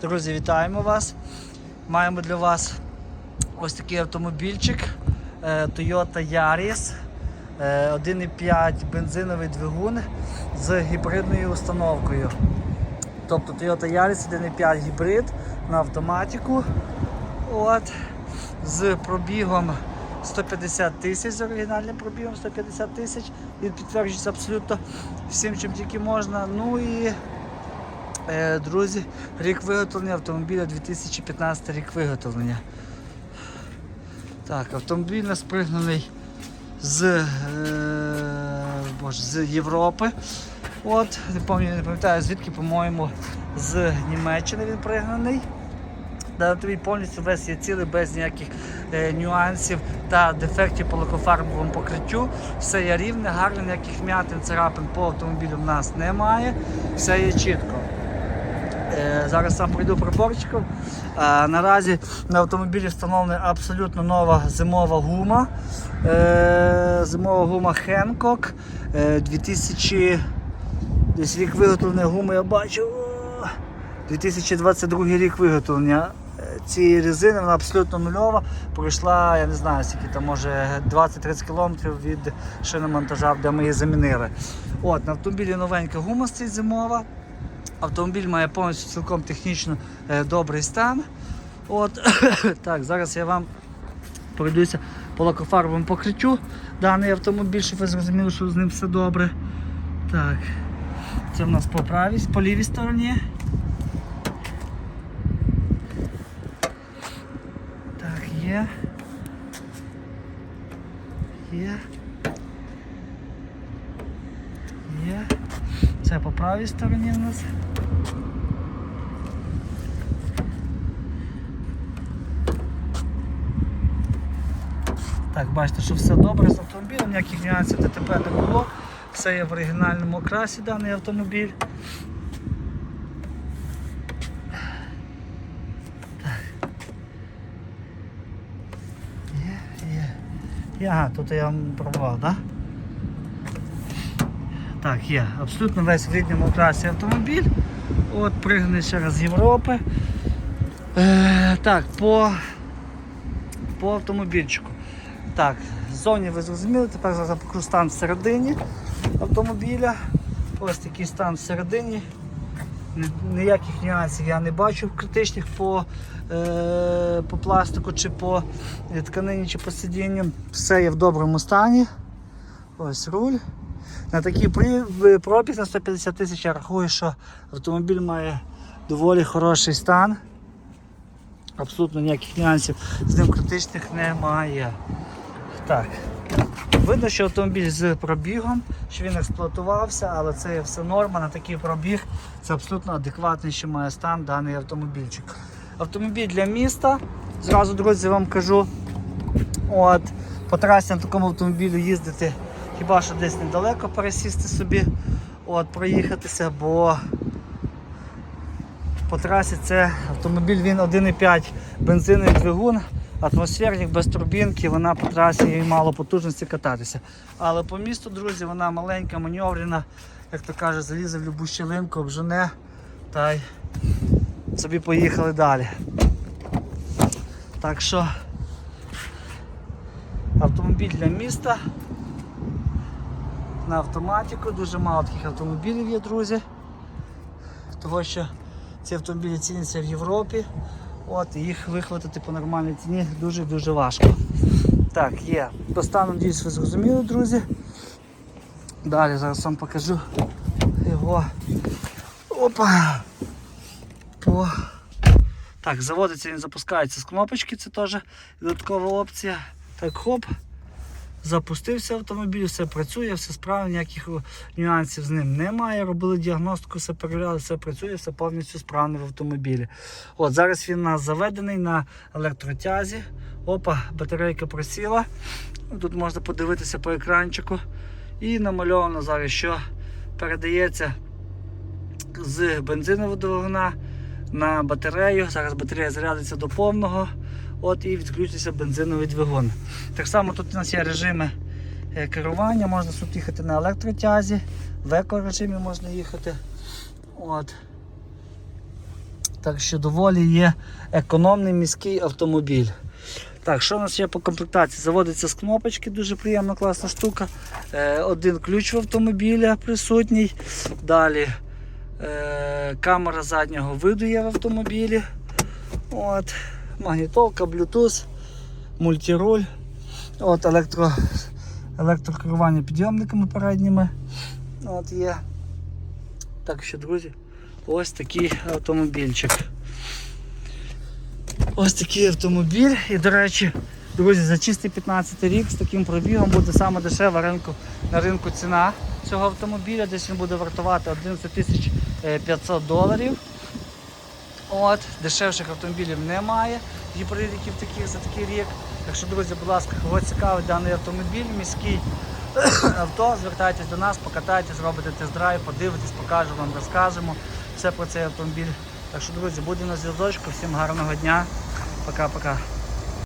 Друзі, вітаємо вас. Маємо для вас ось такий автомобільчик е, Toyota Yaris. е, 1,5 бензиновий двигун з гібридною установкою. Тобто Toyota Yaris 1,5 гібрид на автоматику. От, з пробігом 150 тисяч, з оригінальним пробігом 150 тисяч. Він підтверджується абсолютно всім, чим тільки можна. Ну і Е, Друзі, рік виготовлення автомобіля 2015 рік виготовлення. Так, автомобіль нас пригнаний з, е, боже, з Європи. От, не пам'ятаю, не пам'ятаю звідки, по-моєму, з Німеччини він пригнаний. Автомобіль повністю весь є цілий, без ніяких е, нюансів та дефектів по лакофарбовому покриттю. Все є рівне, гарне, ніяких м'ятин, царапин по автомобілю в нас немає. Все є чітко. Е, Зараз сам пройду приборчиком. Е, Наразі на автомобілі встановлена абсолютно нова зимова гума. Е, Зимова гума. Е, 2000 десь рік виготовлення гуми я бачу. 2022 рік виготовлення цієї резини, вона абсолютно нульова. Пройшла, я не знаю, скільки там може 20-30 км від шиномонтажа, де ми її замінили. От, на автомобілі новенька гума стоїть зимова. Автомобіль має повністю цілком технічно е, добрий стан. От, так, зараз я вам пройдуся по лакофарбовому покриттю. Даний автомобіль, щоб ви зрозуміли, що з ним все добре. Так, це в нас по правій, по лівій стороні. Так, є. Є. Є. Це по правій стороні у нас. Так, бачите, що все добре з автомобілем, ніяких нюансів ДТП не було. Все є в оригінальному окрасі даний автомобіль. Так. Є. Є, Ага, тут я вам пробував, так? Да? Так, є. Абсолютно весь в рідному окрасі автомобіль. От пригнаний ще раз з Європи. Е, так, по, по автомобільчику. Так, ззовні ви зрозуміли, тепер зараз покажу стан всередині автомобіля. Ось такий стан всередині. Ніяких нюансів я не бачу критичних по, е, по пластику, чи по тканині, чи по сидінню. Все є в доброму стані. Ось руль. На такий пробіг на 150 тисяч я рахую, що автомобіль має доволі хороший стан. Абсолютно ніяких нюансів з ним критичних немає. Так. Видно, що автомобіль з пробігом, що він експлуатувався, але це все норма на такий пробіг. Це абсолютно адекватний, що має стан даний автомобільчик. Автомобіль для міста. Зразу, друзі, вам кажу, от, по трасі на такому автомобілі їздити хіба що десь недалеко пересісти собі, от, проїхатися, бо по трасі це автомобіль він 1,5 бензинний двигун, атмосферник без турбінки, вона по трасі їй мало потужності кататися. Але по місту, друзі, вона маленька, маневрена, як то каже, залізе в любу щілинку, обжене та й собі поїхали далі. Так що автомобіль для міста на автоматику, дуже мало таких автомобілів є, друзі. Того що ці автомобілі ціняться в Європі. От, їх вихватити по нормальній ціні дуже-дуже важко. Так, є. До стану, надіюсь, ви зрозуміли, друзі. Далі зараз вам покажу його. Опа! По... Так, заводиться він запускається з кнопочки, це теж додаткова опція. Так, хоп. Запустився автомобіль, все працює, все справно, ніяких нюансів з ним немає. Робили діагностику, все перевіряли, все працює, все повністю справно в автомобілі. От Зараз він нас заведений на електротязі. Опа, батарейка просіла. Тут можна подивитися по екранчику. І намальовано зараз, що передається з бензинового двигуна на батарею. Зараз батарея зарядиться до повного. От і відключиться бензиновий двигун. Так само тут у нас є режими е, керування, можна тут їхати на електротязі, в еко-режимі можна їхати. От. Так що доволі є економний міський автомобіль. Так, що у нас є по комплектації? Заводиться з кнопочки, дуже приємна, класна штука. Е, один ключ в автомобіля присутній. Далі е, камера заднього виду є в автомобілі. От, магнітолка, Bluetooth, мультируль. От, електро, електрокерування підйомниками передніми. От є. Так що, друзі, ось такий автомобільчик. Ось такий автомобіль. І, до речі, друзі, за чистий 15 рік з таким пробігом буде саме дешева ринку, на ринку ціна цього автомобіля. Десь він буде вартувати 11 е, 500 доларів. От, дешевших автомобілів немає, гібридиків таких за такий рік. Так що, друзі, будь ласка, кого цікавить даний автомобіль, міський авто, звертайтесь до нас, покатайтесь, зробите тест-драйв, подивитесь, покажемо вам, розкажемо все про цей автомобіль. Так що, друзі, будемо на зв'язочку. Всім гарного дня. Пока-пока.